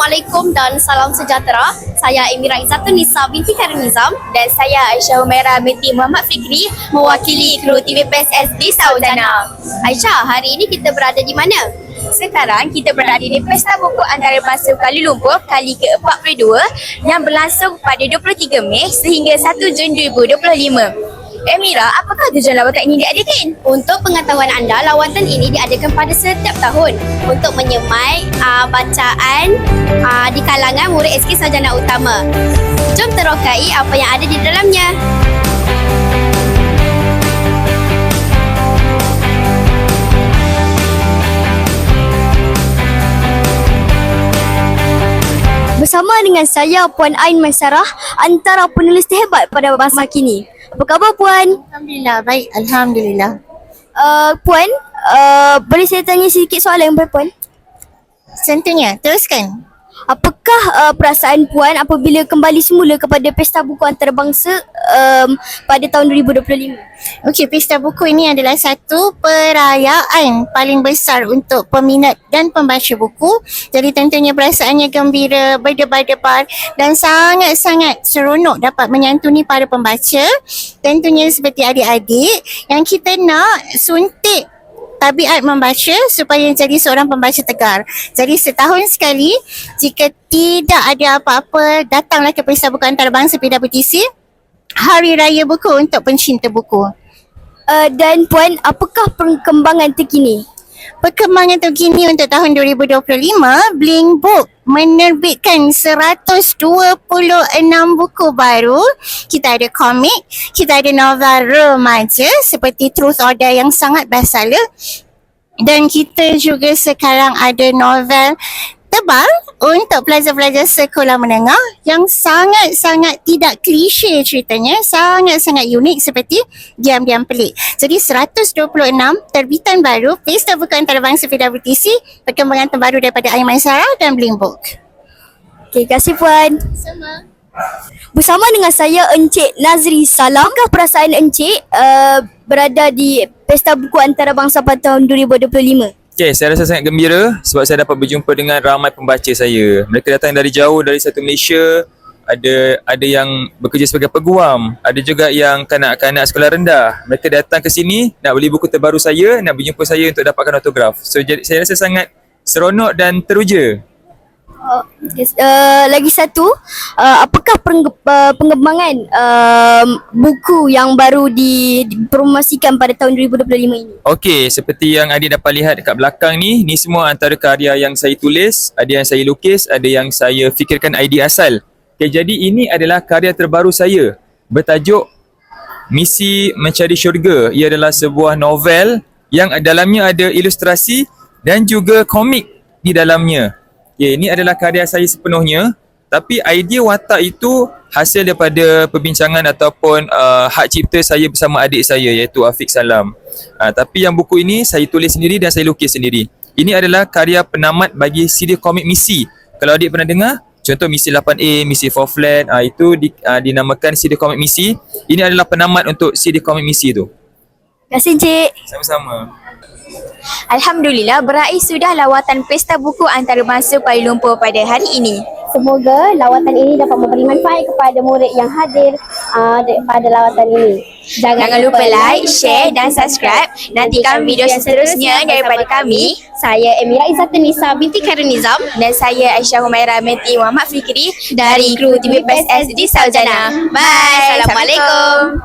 Assalamualaikum dan salam sejahtera. Saya Emira Izzatun Nisa binti Khairul Nizam dan saya Aisyah Humaira binti Muhammad Fikri mewakili kru TVPSS di Saujana. Aisyah, hari ini kita berada di mana? Sekarang kita berada di Pesta Buku Antarabangsa Kuala Lumpur kali ke-42 yang berlangsung pada 23 Mei sehingga 1 Jun 2025. Emira, apakah tujuan lawatan ini diadakan? Untuk pengetahuan anda, lawatan ini diadakan pada setiap tahun untuk menyemai uh, bacaan uh, di kalangan murid SK Sarjana Utama. Jom terokai apa yang ada di dalamnya. Bersama dengan saya Puan Ain Maisarah antara penulis terhebat pada masa kini. Apa khabar Puan? Alhamdulillah, baik. Alhamdulillah. Uh, Puan, uh, boleh saya tanya sedikit soalan Puan? Tentunya, teruskan. Apakah uh, perasaan Puan apabila kembali semula kepada Pesta Buku Antarabangsa um, pada tahun 2025? Okey, Pesta Buku ini adalah satu perayaan paling besar untuk peminat dan pembaca buku. Jadi tentunya perasaannya gembira, berdebar-debar dan sangat-sangat seronok dapat menyantuni para pembaca. Tentunya seperti adik-adik yang kita nak suntik tabiat membaca supaya jadi seorang pembaca tegar. Jadi setahun sekali jika tidak ada apa-apa datanglah ke Pesta Buku Antarabangsa PWTC Hari Raya Buku untuk pencinta buku. Uh, dan Puan, apakah perkembangan terkini? Perkembangan terkini untuk tahun 2025, Bling Book menerbitkan 126 buku baru. Kita ada komik, kita ada novel remaja seperti Truth or Dare yang sangat bestseller. Dan kita juga sekarang ada novel tebal untuk pelajar-pelajar sekolah menengah yang sangat-sangat tidak klise ceritanya, sangat-sangat unik seperti Diam-Diam Pelik. Jadi 126 terbitan baru Pesta Buku Antarabangsa PWTC, perkembangan terbaru daripada Aiman Sarah dan Bling Book. Terima kasih Puan. Sama. Bersama dengan saya Encik Nazri Salam. Apakah perasaan Encik uh, berada di Pesta Buku Antarabangsa pada tahun 2025? Okay, saya rasa sangat gembira sebab saya dapat berjumpa dengan ramai pembaca saya. Mereka datang dari jauh dari satu Malaysia. Ada ada yang bekerja sebagai peguam, ada juga yang kanak-kanak sekolah rendah. Mereka datang ke sini nak beli buku terbaru saya, nak berjumpa saya untuk dapatkan autograf. So jadi saya rasa sangat seronok dan teruja. Uh, yes, uh, lagi satu, uh, apakah uh, pengembangan uh, buku yang baru di- dipromosikan pada tahun 2025 ini? Okey, seperti yang adik dapat lihat dekat belakang ni, ni semua antara karya yang saya tulis, ada yang saya lukis, ada yang saya fikirkan idea asal. Okey, jadi ini adalah karya terbaru saya bertajuk Misi Mencari Syurga. Ia adalah sebuah novel yang dalamnya ada ilustrasi dan juga komik di dalamnya. Okay, ini adalah karya saya sepenuhnya tapi idea watak itu hasil daripada perbincangan ataupun uh, hak cipta saya bersama adik saya iaitu Afiq Salam. Uh, tapi yang buku ini saya tulis sendiri dan saya lukis sendiri. Ini adalah karya penamat bagi CD komik misi. Kalau adik pernah dengar, contoh misi 8A, misi 4 flat, uh, itu di, uh, dinamakan CD komik misi. Ini adalah penamat untuk CD komik misi tu. Terima kasih Encik. Sama-sama. Alhamdulillah berakhir sudah lawatan Pesta Buku Antarabangsa Kuala Lumpur pada hari ini. Semoga lawatan ini dapat memberi manfaat kepada murid yang hadir uh, pada lawatan ini. Jangan lupa like, share dan subscribe. Nantikan video seterusnya daripada kami. Saya Emira Izzatun Nisa binti Khairul Nizam Dan saya Aisyah Humaira binti Muhammad Fikri dari kru TVPSS di Saljana. Bye. Assalamualaikum.